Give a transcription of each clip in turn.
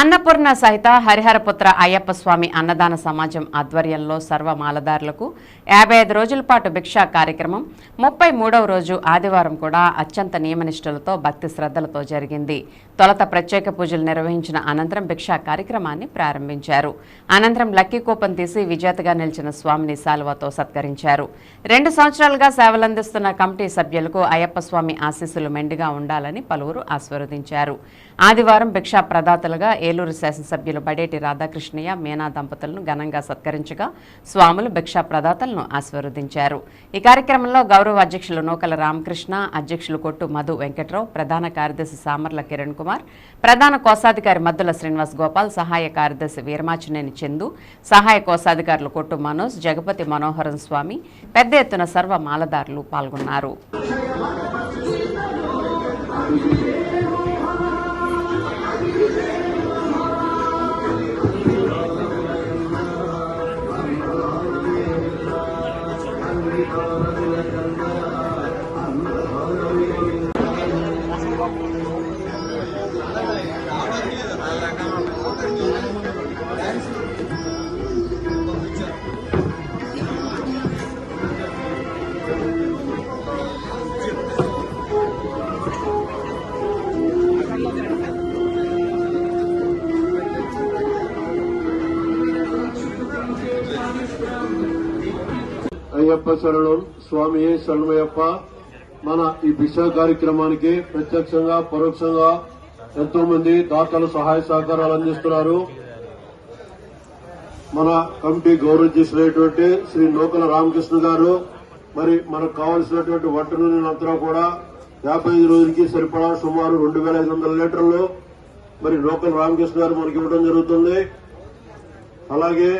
అన్నపూర్ణ సహిత హరిహరపుత్ర అయ్యప్ప స్వామి అన్నదాన సమాజం ఆధ్వర్యంలో సర్వ మాలదారులకు యాభై ఐదు రోజుల పాటు భిక్షా కార్యక్రమం ముప్పై మూడవ రోజు ఆదివారం కూడా అత్యంత నియమనిష్టలతో భక్తి శ్రద్ధలతో జరిగింది. తొలత ప్రత్యేక పూజలు నిర్వహించిన అనంతరం భిక్షా కార్యక్రమాన్ని ప్రారంభించారు. అనంతరం లక్కీ కూపం తీసి విజేతగా నిలిచిన స్వామిని సాల్వాతో సత్కరించారు. రెండు సంవత్సరాలుగా సేవలందిస్తున్న కమిటీ సభ్యులకు అయ్యప్ప స్వామి ఆశీస్సులు మెండుగా ఉండాలని పలువురు ఆశీర్వదించారు. ఆదివారం భిక్షా ప్రదాతలుగా ఏలూరు శాసనసభ్యులు బడేటి రాధాకృష్ణయ్య మీనా దంపతులను ఘనంగా సత్కరించగా స్వాములు భిక్షా ప్రదాతలను ఆశీర్వదించారు. ఈ కార్యక్రమంలో గౌరవ అధ్యక్షులు నూకల రామకృష్ణ అధ్యక్షులు కొట్టు మధు వెంకట్రావు ప్రధాన కార్యదర్శి సామర్ల కిరణ్ కుమార్ ప్రధాన కోశాధికారి మద్దుల శ్రీనివాస్ గోపాల్ సహాయ కార్యదర్శి వీరమాచినేని చందు సహాయ కోశాధికారులు కొట్టు మనోజ్ జగపతి మనోహరన్ స్వామి పెద్ద ఎత్తున సర్వ మాలదారులు పాల్గొన్నారు. అయ్యప్ప శరణం స్వామి శరణమయ్యప్ప. మన ఈ బిషా కార్యక్రమానికి ప్రత్యక్షంగా పరోక్షంగా ఎంతో మంది దాతలు సహాయ సహకారాలు అందిస్తున్నారు. మన కమిటీ గౌరవించేసినటువంటి శ్రీ నూకల రామకృష్ణ గారు మరి మనకు కావలసినటువంటి వంట నూనెలంతా కూడా యాభై ఐదు రోజులకి సరిపడా సుమారు రెండు వేల ఐదు వందల లీటర్లు. మరి నూకల రామకృష్ణ గారు మనకి ఇవ్వడం జరుగుతుంది. అలాగే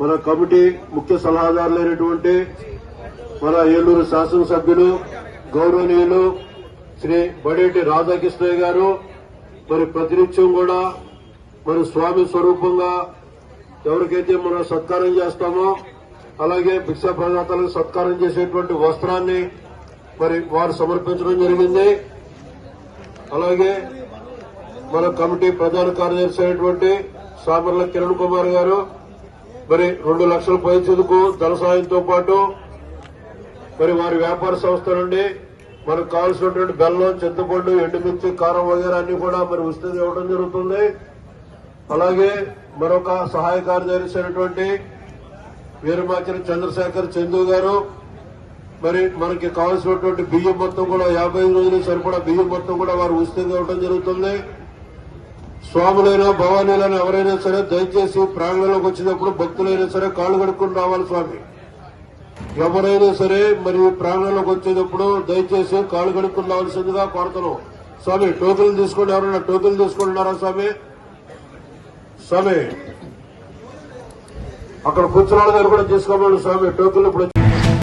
మన కమిటీ ముఖ్య సలహాదారులైనటువంటి మన ఏలూరు శాసనసభ్యులు గౌరవనీయులు శ్రీ బడేటి రాధాకృష్ణయ్య గారు మరి ప్రతినిత్యం కూడా మరి స్వామి స్వరూపంగా ఎవరికైతే మనం సత్కారం చేస్తామో అలాగే భిక్షా ప్రదాతలకు సత్కారం చేసేటువంటి వస్త్రాన్ని మరి వారు సమర్పించడం జరిగింది. అలాగే మన కమిటీ ప్రధాన కార్యదర్శి అయినటువంటి సామర్ల కిరణ్ కుమార్ గారు మరి రెండు లక్షల పైచదుకు ధన సాయంతో పాటు మరి వారి వ్యాపార సంస్థ నుండి మనకు కావాల్సినటువంటి బెల్లం చింతపండు ఎండుమిర్చి కారం వగేరా అన్ని కూడా మరి ఉచితంగా ఇవ్వడం జరుగుతుంది. అలాగే మరొక సహాయ కార్యదర్శి అయినటువంటి వీరమాచరి చంద్రశేఖర్ చందు గారు మరి మనకి కావాల్సినటువంటి బియ్యం మొత్తం కూడా యాభై రోజులు సరిపడా బియ్యం మొత్తం కూడా వారు ఉచితంగా ఇవ్వడం జరుగుతుంది. స్వాములైనా భవానీలైనా ఎవరైనా సరే దయచేసి ప్రాంగణంలోకి వచ్చినప్పుడు భక్తులైనా సరే కాళ్ళు కడుక్కుని రావాలి స్వామి. ఎవరైనా సరే మరి ప్రాంగణంలోకి వచ్చేటప్పుడు దయచేసి కాళ్ళు కడుక్కుని రావాల్సిందిగా కోరుతున్నాం. స్వామి టోకెన్లు తీసుకోండి ఎవరైనా టోకెన్లు తీసుకుంటున్నారా స్వామి? స్వామి అక్కడ కూర్చున్న వాళ్ళ దగ్గర కూడా తీసుకోమని స్వామి టోకెన్లు ఇప్పుడు